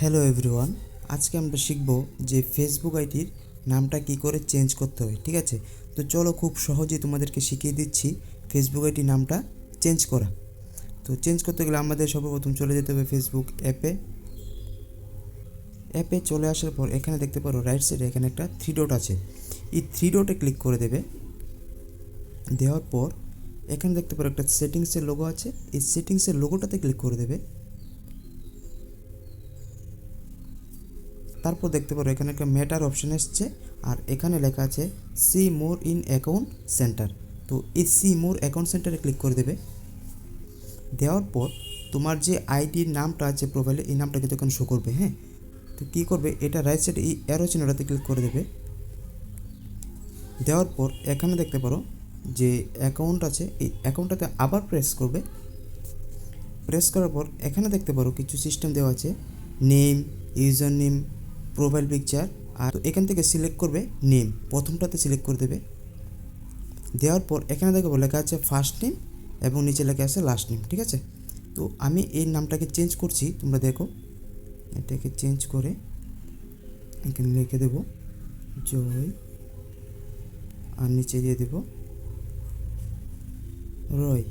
Hello everyone আজকে আমরা শিখব যে ফেসবুক আইডির নামটা কি করে চেঞ্জ করতে হয়, ঠিক আছে? তো চলো খুব সহজেই তোমাদেরকে শিখিয়ে দিচ্ছি ফেসবুক আইডির নামটা চেঞ্জ করা। তো চেঞ্জ করতে গেলে আমাদের সর্বপ্রথম চলে যেতে হবে ফেসবুক অ্যাপে অ্যাপে চলে আসার পর এখানে দেখতে পারো রাইট সাইডে এখানে একটা থ্রি ডট আছে। এই থ্রি ডটে ক্লিক করে দেবে। দেওয়ার পর এখানে দেখতে পারো একটা সেটিংসের লোগো আছে। এই সেটিংসের লোগোটাতে ক্লিক করে দেবে। তারপর দেখতে পারো, এখানে একটা মেটার অপশন এসছে, আর এখানে লেখা আছে see more in account center তো এই সি মোর অ্যাকাউন্ট সেন্টারে ক্লিক করে দেবে। দেওয়ার পর তোমার যে আইডির নামটা আছে প্রোফাইলে এই নামটা কিন্তু এখানে শো করবে হ্যাঁ? তো কী করবে, এটা রাইট সাইডে এই অ্যারো চিহ্নটাতে ক্লিক করে দেবে। দেওয়ার পর এখানে দেখতে পারো যে অ্যাকাউন্ট আছে, এই অ্যাকাউন্টটাতে আবার প্রেস করবে। প্রেস করার পর এখানে দেখতে পারো কিছু সিস্টেম দেওয়া আছে name user name profile picture আর এখান থেকে সিলেক্ট করবে নেম প্রথমটাতে সিলেক্ট করে দেবে। দেওয়ার পর এখানে দেখো লেখা আছে ফার্স্ট নেম এবং নিচে লেখা আছে লাস্ট নেম ঠিক আছে? তো আমি এই নামটাকে চেঞ্জ করছি, তোমরা দেখো। এটাকে চেঞ্জ করে এখানে লিখে দেবো জয়, আর নিচে দিয়ে দেবো রয়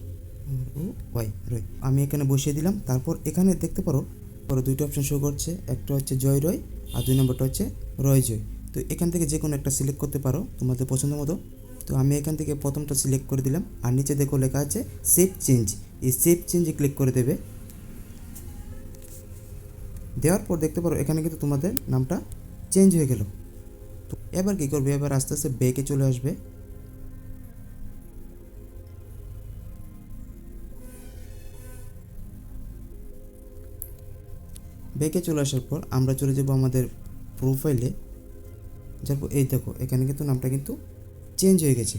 ও ওয়াই রয়। আমি এখানে বসিয়ে দিলাম। তারপর এখানে দেখতে পারো, পরে দুইটা অপশন শো করছে। একটা হচ্ছে জয়, রয় আর দুই নম্বরটা হচ্ছে রয়জয় তো এখান থেকে যে কোনো একটা সিলেক্ট করতে পারো তোমাদের পছন্দ মতো। তো আমি এখান থেকে প্রথমটা সিলেক্ট করে দিলাম। আর নিচে দেখো লেখা আছে সেভ চেঞ্জ এই সেভ চেঞ্জে ক্লিক করে দেবে। দেওয়ার পর দেখতে পারো এখানে কিন্তু তোমাদের নামটা চেঞ্জ হয়ে গেল। তো এবার কী করবে? এবার আস্তে আস্তে ব্যাকে চলে আসবে। ব্যাকে চলে আসার পর আমরা চলে যাব আমাদের প্রোফাইলে যারপর এই দেখো, এখানে কিন্তু নামটা কিন্তু চেঞ্জ হয়ে গেছে।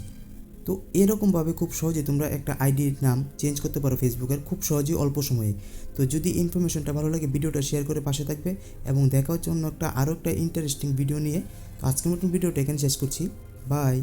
তো এরকমভাবে খুব সহজে তোমরা একটা আইডির নাম চেঞ্জ করতে পারো ফেসবুকের খুব সহজেই অল্প সময়ে। তো যদি ইনফরমেশনটা ভালো লাগে, ভিডিওটা শেয়ার করে পাশে থাকবে এবং দেখা হচ্ছে অন্য একটা আরও একটা ইন্টারেস্টিং ভিডিও নিয়ে। আজকের মতন ভিডিওটা এখানে শেষ করছি। বাই